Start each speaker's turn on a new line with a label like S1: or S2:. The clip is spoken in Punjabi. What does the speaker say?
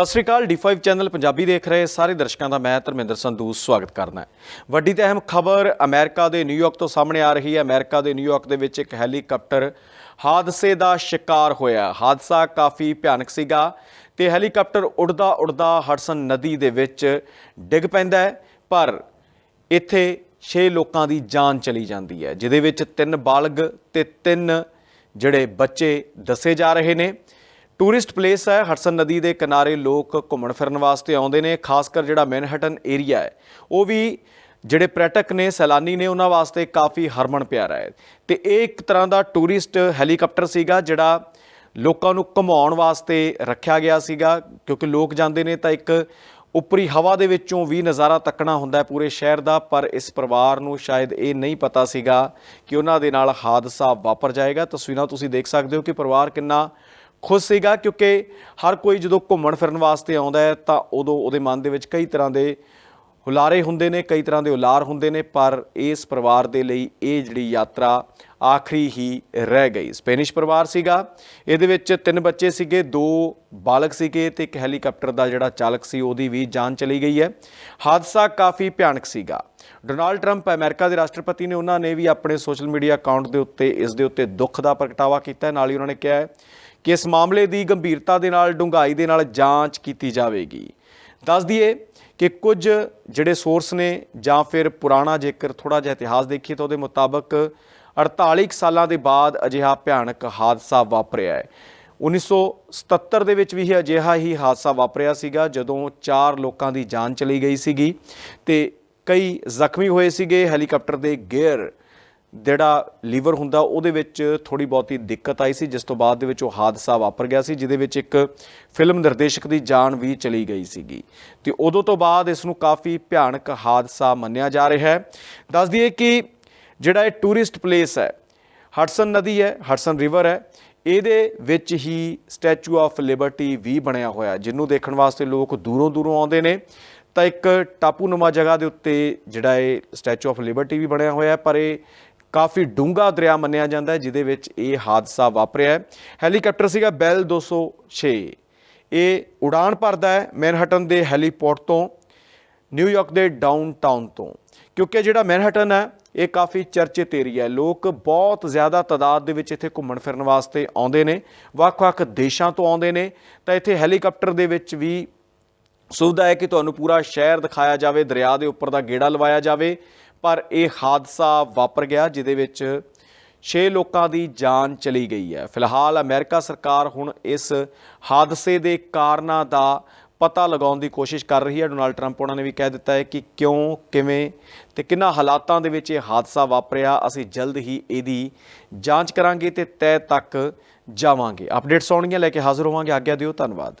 S1: ਸਤਿ ਸ੍ਰੀ ਅਕਾਲ D5 ਚੈਨਲ ਪੰਜਾਬੀ ਦੇਖ ਰਹੇ ਸਾਰੇ ਦਰਸ਼ਕਾਂ ਦਾ ਮੈਂ ਧਰਮਿੰਦਰ ਸੰਧੂ ਸਵਾਗਤ ਕਰਦਾ ਵੱਡੀ ਤੇ ਅਹਿਮ ਖਬਰ ਅਮਰੀਕਾ ਦੇ ਨਿਊਯਾਰਕ ਤੋਂ ਸਾਹਮਣੇ ਆ ਰਹੀ ਹੈ। ਅਮਰੀਕਾ ਦੇ ਨਿਊਯਾਰਕ ਦੇ ਵਿੱਚ ਇੱਕ ਹੈਲੀਕਾਪਟਰ ਹਾਦਸੇ ਦਾ ਸ਼ਿਕਾਰ ਹੋਇਆ। ਹਾਦਸਾ ਕਾਫੀ ਭਿਆਨਕ ਸੀਗਾ ਤੇ ਹੈਲੀਕਾਪਟਰ ਉੱਡਦਾ ਉੱਡਦਾ ਹਡਸਨ ਨਦੀ ਦੇ ਵਿੱਚ ਡਿੱਗ ਪੈਂਦਾ ਹੈ, ਪਰ ਇੱਥੇ 6 ਲੋਕਾਂ ਦੀ ਜਾਨ ਚਲੀ ਜਾਂਦੀ ਹੈ, ਜਿਹਦੇ ਵਿੱਚ ਤਿੰਨ ਬਾਲਗ ਤੇ ਤਿੰਨ ਜਿਹੜੇ ਬੱਚੇ ਦੱਸੇ ਜਾ ਰਹੇ ਨੇ। ਟੂਰਿਸਟ ਪਲੇਸ ਹੈ। ਹਡਸਨ ਨਦੀ ਦੇ ਕਿਨਾਰੇ ਲੋਕ ਘੁੰਮਣ ਫਿਰਨ ਵਾਸਤੇ ਆਉਂਦੇ ਨੇ, ਖਾਸ ਕਰ ਜਿਹੜਾ ਮੈਨਹਟਨ ਏਰੀਆ ਹੈ। ਉਹ ਵੀ ਜਿਹੜੇ ਪ੍ਰੈਟਕ ਨੇ, ਸੈਲਾਨੀ ਨੇ, ਉਹਨਾਂ ਵਾਸਤੇ ਕਾਫੀ ਹਰਮਨ ਪਿਆਰਾ ਹੈ। ਤੇ ਇਹ ਇੱਕ ਤਰ੍ਹਾਂ ਦਾ ਟੂਰਿਸਟ ਹੈਲੀਕਾਪਟਰ ਸੀਗਾ, ਜਿਹੜਾ ਲੋਕਾਂ ਨੂੰ ਘੁਮਾਉਣ ਵਾਸਤੇ ਰੱਖਿਆ ਗਿਆ ਸੀਗਾ। ਕਿਉਂਕਿ ਲੋਕ ਜਾਂਦੇ ਨੇ ਤਾਂ ਇੱਕ ਉੱਪਰੀ ਹਵਾ ਦੇ ਵਿੱਚੋਂ ਵੀ ਨਜ਼ਾਰਾ ਤੱਕਣਾ ਹੁੰਦਾ ਹੈ ਪੂਰੇ ਸ਼ਹਿਰ ਦਾ, ਪਰ ਇਸ ਪਰਿਵਾਰ ਨੂੰ ਸ਼ਾਇਦ ਇਹ ਨਹੀਂ ਪਤਾ ਸੀਗਾ ਕਿ ਉਹਨਾਂ ਦੇ ਨਾਲ ਹਾਦਸਾ ਵਾਪਰ ਜਾਏਗਾ। ਤਸਵੀਰਾਂ ਤੁਸੀਂ ਦੇਖ ਸਕਦੇ ਹੋ ਕਿ ਪਰਿਵਾਰ ਕਿੰਨਾ ਖੁਸ਼ ਸੀਗਾ ਕਿਉਂਕਿ ਹਰ ਕੋਈ ਜਦੋਂ ਘੁੰਮਣ ਫਿਰਨ ਵਾਸਤੇ ਆਉਂਦਾ ਹੈ ਤਾਂ ਉਦੋਂ ਉਹਦੇ ਮਨ ਦੇ ਵਿੱਚ ਕਈ ਤਰ੍ਹਾਂ ਦੇ ਹੁਲਾਰੇ ਹੁੰਦੇ ਨੇ, ਕਈ ਤਰ੍ਹਾਂ ਦੇ ਉਲਾਰ ਹੁੰਦੇ ਨੇ, ਪਰ ਇਸ ਪਰਿਵਾਰ ਦੇ ਲਈ ਇਹ ਜਿਹੜੀ ਯਾਤਰਾ ਆਖਰੀ ਹੀ ਰਹਿ ਗਈ। ਸਪੈਨਿਸ਼ ਪਰਿਵਾਰ ਸੀਗਾ। ਇਹਦੇ ਵਿੱਚ ਤਿੰਨ ਬੱਚੇ ਸੀਗੇ, ਦੋ ਬਾਲਕ ਸੀਗੇ ਤੇ ਇੱਕ ਹੈਲੀਕਾਪਟਰ ਦਾ ਜਿਹੜਾ ਚਾਲਕ ਸੀ ਉਹਦੀ ਵੀ ਜਾਨ ਚਲੀ ਗਈ ਹੈ। ਹਾਦਸਾ ਕਾਫੀ ਭਿਆਨਕ ਸੀਗਾ। ਡੋਨਾਲਡ ਟਰੰਪ ਅਮਰੀਕਾ ਦੇ ਰਾਸ਼ਟਰਪਤੀ ਨੇ ਉਹਨਾਂ ਨੇ ਵੀ ਆਪਣੇ ਸੋਸ਼ਲ ਮੀਡੀਆ ਅਕਾਊਂਟ ਦੇ ਉੱਤੇ, ਇਸ ਦੇ ਉੱਤੇ ਦੁੱਖ ਦਾ ਪ੍ਰਗਟਾਵਾ ਕੀਤਾ ਨਾਲ ਹੀ ਉਹਨਾਂ ਨੇ ਕਿਹਾ ਕਿ ਇਸ ਮਾਮਲੇ ਦੀ ਗੰਭੀਰਤਾ ਦੇ ਨਾਲ, ਡੂੰਘਾਈ ਦੇ ਨਾਲ ਜਾਂਚ ਕੀਤੀ ਜਾਵੇਗੀ। ਦੱਸ ਦਈਏ ਕਿ ਕੁਝ ਜਿਹੜੇ ਸੋਰਸ ਨੇ ਜਾਂ ਫਿਰ ਪੁਰਾਣਾ ਜੇਕਰ ਥੋੜਾ ਜਿਹਾ ਇਤਿਹਾਸ ਦੇਖੀਏ ਤਾਂ ਉਹਦੇ ਮੁਤਾਬਕ 48 ਕੁ ਸਾਲਾਂ ਦੇ ਬਾਅਦ ਅਜਿਹਾ ਭਿਆਨਕ ਹਾਦਸਾ ਵਾਪਰਿਆ ਹੈ। 1977 ਦੇ ਵਿੱਚ ਵੀ ਇਹ ਅਜਿਹਾ ਹੀ ਹਾਦਸਾ ਵਾਪਰਿਆ ਸੀਗਾ ਜਦੋਂ ਚਾਰ ਲੋਕਾਂ ਦੀ ਜਾਨ ਚਲੀ ਗਈ ਸੀਗੀ ਤੇ ਕਈ ਜ਼ਖਮੀ ਹੋਏ ਸੀਗੇ। ਹੈਲੀਕਾਪਟਰ ਦੇ ਗੇਅਰ ਜਿਹੜਾ ਲੀਵਰ ਹੁੰਦਾ, ਉਹਦੇ ਵਿੱਚ ਥੋੜੀ ਬਹੁਤੀ ਦਿੱਕਤ ਆਈ ਸੀ, ਜਿਸ ਤੋਂ ਬਾਅਦ ਦੇ ਵਿੱਚ ਉਹ ਹਾਦਸਾ ਵਾਪਰ ਗਿਆ ਸੀ, ਜਿਹਦੇ ਵਿੱਚ ਇੱਕ ਫਿਲਮ ਨਿਰਦੇਸ਼ਕ ਦੀ ਜਾਨ ਵੀ ਚਲੀ ਗਈ ਸੀਗੀ। ਤੇ ਉਦੋਂ ਤੋਂ ਬਾਅਦ ਇਸ ਨੂੰ ਕਾਫੀ ਭਿਆਨਕ ਹਾਦਸਾ ਮੰਨਿਆ ਜਾ ਰਿਹਾ ਹੈ। ਦੱਸ ਦਈਏ ਕਿ ਜਿਹੜਾ ਇਹ ਟੂਰਿਸਟ ਪਲੇਸ ਹੈ, ਹਡਸਨ ਨਦੀ ਹੈ, ਹਡਸਨ ਰਿਵਰ ਹੈ, ਇਹਦੇ ਵਿੱਚ ਹੀ ਸਟੈਚੂ ਆਫ ਲਿਬਰਟੀ ਵੀ ਬਣਿਆ ਹੋਇਆ, ਜਿਹਨੂੰ ਦੇਖਣ ਵਾਸਤੇ ਲੋਕ ਦੂਰੋਂ ਦੂਰੋਂ ਆਉਂਦੇ ਨੇ। ਤਾਂ ਇੱਕ ਟਾਪੂ ਟਾਪੂਨੁਮਾ ਜਗ੍ਹਾ ਦੇ ਉੱਤੇ ਜਿਹੜਾ ਇਹ ਸਟੈਚੂ ਆਫ ਲਿਬਰਟੀ ਵੀ ਬਣਿਆ ਹੋਇਆ ਪਰ ਇਹ ਕਾਫੀ ਡੂੰਘਾ ਦਰਿਆ ਮੰਨਿਆ ਜਾਂਦਾ ਹੈ, ਜਿਹਦੇ ਵਿੱਚ ਇਹ ਹਾਦਸਾ ਵਾਪਰਿਆ ਹੈ। ਹੈਲੀਕਾਪਟਰ ਸੀਗਾ ਬੈਲ 206 ਇਹ ਉਡਾਨ ਭਰਦਾ ਹੈ ਮੈਨਹਟਨ ਦੇ ਹੈਲੀਪੋਰਟ ਤੋਂ ਨਿਊਯਾਰਕ ਦੇ ਡਾਊਨਟਾਊਨ ਤੋਂ। ਕਿਉਂਕਿ ਜਿਹੜਾ ਮੈਨਹਟਨ ਹੈ, ਇਹ ਕਾਫੀ ਚਰਚਿਤ ਏਰੀਆ ਹੈ। ਲੋਕ ਬਹੁਤ ਜ਼ਿਆਦਾ ਤਾਦਾਦ ਦੇ ਵਿੱਚ ਇੱਥੇ ਘੁੰਮਣ ਫਿਰਨ ਵਾਸਤੇ ਆਉਂਦੇ ਨੇ, ਵੱਖ-ਵੱਖ ਦੇਸ਼ਾਂ ਤੋਂ ਆਉਂਦੇ ਨੇ। ਤਾਂ ਇੱਥੇ ਹੈਲੀਕਾਪਟਰ ਦੇ ਵਿੱਚ ਵੀ ਸੁਵਿਧਾ ਹੈ ਕਿ ਤੁਹਾਨੂੰ ਪੂਰਾ ਸ਼ਹਿਰ ਦਿਖਾਇਆ ਜਾਵੇ, ਦਰਿਆ ਦੇ ਉੱਪਰ ਦਾ ਗੇੜਾ ਲਵਾਇਆ ਜਾਵੇ, ਪਰ ਇਹ ਹਾਦਸਾ ਵਾਪਰ ਗਿਆ ਜਿਹਦੇ ਵਿੱਚ 6 ਲੋਕਾਂ ਦੀ ਜਾਨ ਚਲੀ ਗਈ ਹੈ। ਫਿਲਹਾਲ ਅਮਰੀਕਾ ਸਰਕਾਰ ਹੁਣ ਇਸ ਹਾਦਸੇ ਦੇ ਕਾਰਨਾਂ ਦਾ ਪਤਾ ਲਗਾਉਣ ਦੀ ਕੋਸ਼ਿਸ਼ ਕਰ ਰਹੀ ਹੈ। ਡੋਨਾਲਡ ਟਰੰਪ ਉਹਨਾਂ ਨੇ ਵੀ ਕਹਿ ਦਿੱਤਾ ਹੈ ਕਿ ਕਿਉਂ, ਕਿਵੇਂ ਤੇ ਕਿੰਨਾ ਹਾਲਾਤਾਂ ਦੇ ਵਿੱਚ ਇਹ ਹਾਦਸਾ ਵਾਪਰਿਆ, ਅਸੀਂ ਜਲਦ ਹੀ ਇਹਦੀ ਜਾਂਚ ਕਰਾਂਗੇ ਤੇ ਤਹਿ ਤੱਕ ਜਾਵਾਂਗੇ। ਅਪਡੇਟਸ ਆਉਣਗੀਆਂ, ਲੈ ਕੇ ਹਾਜ਼ਰ ਹੋਵਾਂਗੇ। ਆਗਿਆ ਦਿਓ, ਧੰਨਵਾਦ।